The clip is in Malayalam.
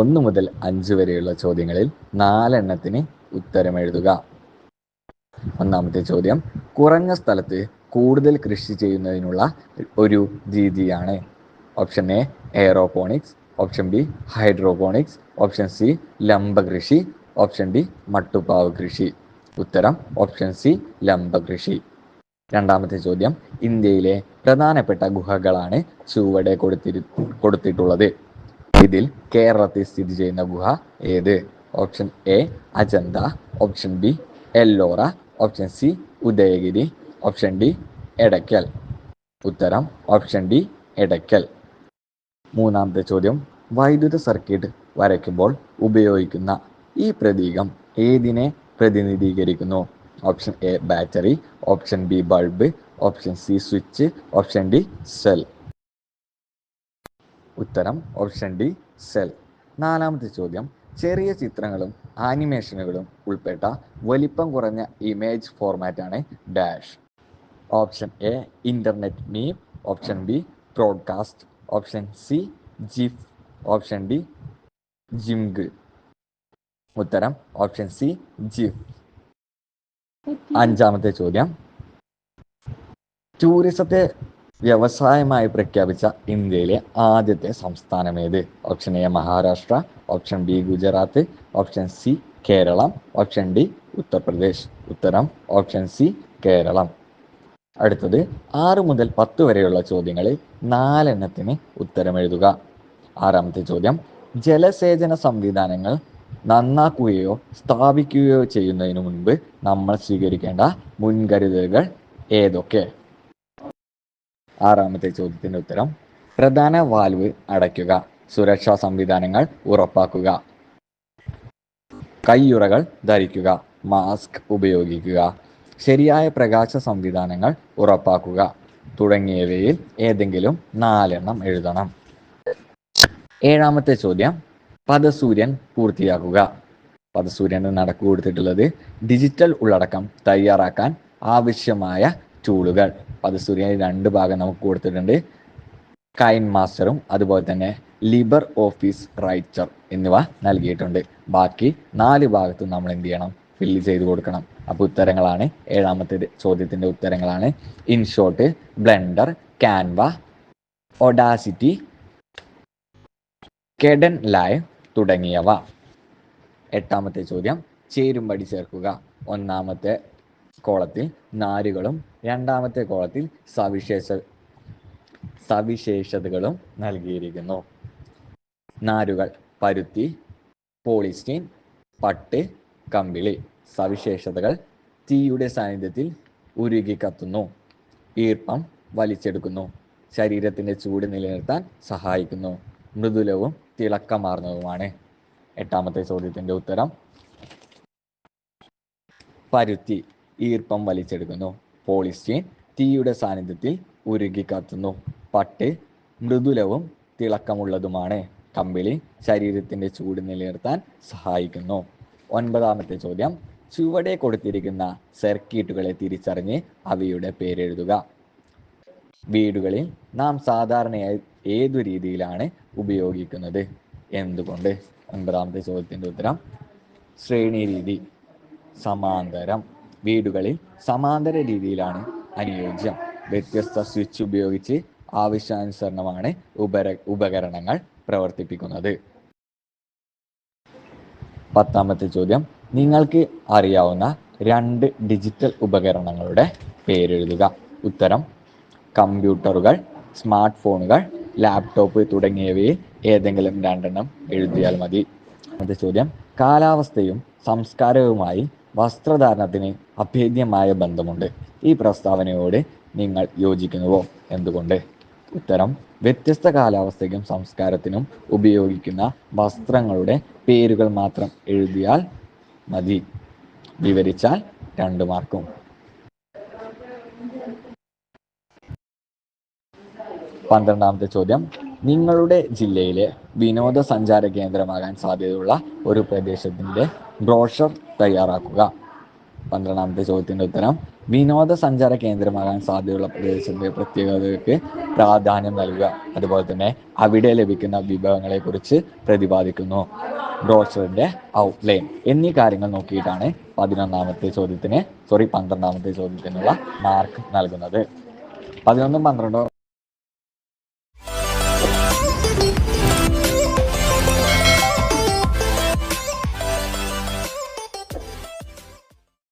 ഒന്ന് മുതൽ അഞ്ച് വരെയുള്ള ചോദ്യങ്ങളിൽ നാലെണ്ണത്തിന് ഉത്തരം എഴുതുക. ഒന്നാമത്തെ ചോദ്യം കുറഞ്ഞ സ്ഥലത്ത് കൂടുതൽ കൃഷി ചെയ്യുന്നതിനുള്ള ഒരു രീതിയാണ്. Option A aeroponics option B hydroponics option C ലംബ കൃഷി. ഓപ്ഷൻ ഡി മട്ടുപ്പാവ് കൃഷി. ഉത്തരം ഓപ്ഷൻ സി ലംബ കൃഷി. രണ്ടാമത്തെ ചോദ്യം ഇന്ത്യയിലെ പ്രധാനപ്പെട്ട ഗുഹകളാണ് ചുവടെ കൊടുത്തിരി കൊടുത്തിട്ടുള്ളത്. ഇതിൽ കേരളത്തിൽ സ്ഥിതി ചെയ്യുന്ന ഗുഹ ഏത്? Option A Ajanta. Option B Ellora. Option C Udayagiri. Option D Edakkal. ഉത്തരം ഓപ്ഷൻ ഡി എടയ്ക്കൽ. മൂന്നാമത്തെ ചോദ്യം. വൈദ്യുത സർക്യൂട്ട് വരയ്ക്കുമ്പോൾ ഉപയോഗിക്കുന്ന ഈ പ്രതീകം ഏതിനെ പ്രതിനിധീകരിക്കുന്നു? Option A battery. Option B bulb. Option C switch. Option D cell. ഉത്തരം ഓപ്ഷൻ ഡി സെൽ നാലാമത്തെ ചോദ്യം ചെറിയ ചിത്രങ്ങളും ആനിമേഷനുകളും ഉൾപ്പെട്ട വലിപ്പം കുറഞ്ഞ image ഫോർമാറ്റാണ് dash option A internet meme option B broadcast option C GIF option D jingle ഉത്തരം ഓപ്ഷൻ സി ജിഫ് അഞ്ചാമത്തെ ചോദ്യം ടൂറിസത്തെ വ്യവസായമായി പ്രഖ്യാപിച്ച ഇന്ത്യയിലെ ആദ്യത്തെ സംസ്ഥാനം ഏത് option A Maharashtra. Option B Gujarat. Option C Keralam. Option D Uttar Pradesh. ഉത്തരം ഓപ്ഷൻ സി കേരളം. അടുത്തത് ആറ് മുതൽ പത്ത് വരെയുള്ള ചോദ്യങ്ങളിൽ നാലെണ്ണത്തിന് ഉത്തരം എഴുതുക ആറാമത്തെ ചോദ്യം ജലസേചന സംവിധാനങ്ങൾ നന്നാക്കുകയോ സ്ഥാപിക്കുകയോ ചെയ്യുന്നതിന് മുൻപ് നമ്മൾ സ്വീകരിക്കേണ്ട മുൻകരുതലുകൾ ഏതൊക്കെ? ആറാമത്തെ ചോദ്യത്തിന്റെ ഉത്തരം പ്രധാന വാൽവ് അടയ്ക്കുക സുരക്ഷാ സംവിധാനങ്ങൾ ഉറപ്പാക്കുക. കയ്യുറകൾ ധരിക്കുക മാസ്ക് ഉപയോഗിക്കുക ശരിയായ പ്രകാശ സംവിധാനങ്ങൾ ഉറപ്പാക്കുക തുടങ്ങിയവയിൽ ഏതെങ്കിലും നാലെണ്ണം എഴുതണം. ഏഴാമത്തെ ചോദ്യം പദസൂര്യൻ പൂർത്തിയാക്കുക. പദസൂര്യന് നടക്കു കൊടുത്തിട്ടുള്ളത് ഡിജിറ്റൽ ഉള്ളടക്കം തയ്യാറാക്കാൻ ആവശ്യമായ ടൂളുകൾ പദസൂര്യന് രണ്ട് ഭാഗം നമുക്ക് കൊടുത്തിട്ടുണ്ട്. കൈൻ മാസ്റ്ററും അതുപോലെ തന്നെ ലിബർ ഓഫീസ് റൈറ്റർ എന്നിവ നൽകിയിട്ടുണ്ട്. ബാക്കി നാല് ഭാഗത്തും നമ്മൾ എന്ത് ചെയ്യണം? ഫില്ല് ചെയ്ത് കൊടുക്കണം. അപ്പോൾ ഉത്തരങ്ങളാണ്. ഏഴാമത്തെ ചോദ്യത്തിന്റെ ഉത്തരങ്ങളാണ്. InShot Blender Canva Audacity Kdenlive തുടങ്ങിയവ. എട്ടാമത്തെ ചോദ്യം ചേരുംപടി ചേർക്കുക. ഒന്നാമത്തെ കോളത്തിൽ നാരുകളും രണ്ടാമത്തെ കോളത്തിൽ സവിശേഷ സവിശേഷതകളും നൽകിയിരിക്കുന്നു. നാരുകൾ പരുത്തി പോളിസ്റ്റീൻ പട്ട് കമ്പിളി. സവിശേഷതകൾ തീയുടെ സാന്നിധ്യത്തിൽ ഉരുകി കത്തുന്നു. ഈർപ്പം വലിച്ചെടുക്കുന്നു. ശരീരത്തിന്റെ ചൂട് നിലനിർത്താൻ സഹായിക്കുന്നു. മൃദുലവും തിളക്കമാർന്നതുമാണ്. എട്ടാമത്തെ ചോദ്യത്തിന്റെ ഉത്തരം. പരുത്തി ഈർപ്പം വലിച്ചെടുക്കുന്നു. പോളിസ്റ്റീൻ തീയുടെ സാന്നിധ്യത്തിൽ ഉരുകി കത്തുന്നു. പട്ട് മൃദുലവും തിളക്കമുള്ളതുമാണ്. കമ്പിളി ശരീരത്തിന്റെ ചൂട് നിലനിർത്താൻ സഹായിക്കുന്നു. ഒൻപതാമത്തെ ചോദ്യം. ചുവടെ കൊടുത്തിരിക്കുന്ന സർക്യൂട്ടുകളെ തിരിച്ചറിഞ്ഞ് അവയുടെ പേരെഴുതുക. വീടുകളിൽ നാം സാധാരണയായി ഏതു രീതിയിലാണ് ഉപയോഗിക്കുന്നത്? എന്തുകൊണ്ട്? ഒൻപതാമത്തെ ചോദ്യത്തിന്റെ ഉത്തരം. ശ്രേണി രീതി സമാന്തരം. വീടുകളിൽ സമാന്തര രീതിയിലാണ് അനുയോജ്യം. വ്യത്യസ്ത സ്വിച്ച് ഉപയോഗിച്ച് ആവശ്യാനുസരണമാണ് ഉപര ഉപകരണങ്ങൾ പ്രവർത്തിപ്പിക്കുന്നത്. പത്താമത്തെ ചോദ്യം. നിങ്ങൾക്ക് അറിയാവുന്ന രണ്ട് ഡിജിറ്റൽ ഉപകരണങ്ങളുടെ പേരെഴുതുക. ഉത്തരം കമ്പ്യൂട്ടറുകൾ സ്മാർട്ട് ഫോണുകൾ ലാപ്ടോപ്പ് തുടങ്ങിയവയിൽ ഏതെങ്കിലും രണ്ടെണ്ണം എഴുതിയാൽ മതി. അടുത്ത ചോദ്യം. കാലാവസ്ഥയും സംസ്കാരവുമായി വസ്ത്രധാരണത്തിന് അഭേദ്യമായ ബന്ധമുണ്ട്. ഈ പ്രസ്താവനയോട് നിങ്ങൾ യോജിക്കുന്നുവോ? എന്തുകൊണ്ട്? ഉത്തരം വ്യത്യസ്ത കാലാവസ്ഥയ്ക്കും സംസ്കാരത്തിനും ഉപയോഗിക്കുന്ന വസ്ത്രങ്ങളുടെ പേരുകൾ മാത്രം എഴുതിയാൽ മതി. വിവരിച്ചാൽ രണ്ട് മാർക്കും. പന്ത്രണ്ടാമത്തെ ചോദ്യം നിങ്ങളുടെ ജില്ലയിലെ വിനോദസഞ്ചാര കേന്ദ്രമാകാൻ സാധ്യതയുള്ള ഒരു പ്രദേശത്തിന്റെ ബ്രോഷർ തയ്യാറാക്കുക. പന്ത്രണ്ടാമത്തെ ചോദ്യത്തിന്റെ ഉത്തരം വിനോദസഞ്ചാര കേന്ദ്രമാകാൻ സാധ്യതയുള്ള പ്രദേശത്തിന്റെ പ്രത്യേകതയ്ക്ക് പ്രാധാന്യം നൽകുക. അതുപോലെ തന്നെ അവിടെ ലഭിക്കുന്ന വിഭവങ്ങളെ കുറിച്ച് പ്രതിപാദിക്കുന്നു. ബ്രോഷറിന്റെ ഔട്ട്ലൈൻ എന്നീ കാര്യങ്ങൾ നോക്കിയിട്ടാണ് പതിനൊന്നാമത്തെ ചോദ്യത്തിന് സോറി പന്ത്രണ്ടാമത്തെ ചോദ്യത്തിനുള്ള മാർക്ക് നൽകുന്നത്. പതിനൊന്നും പന്ത്രണ്ടും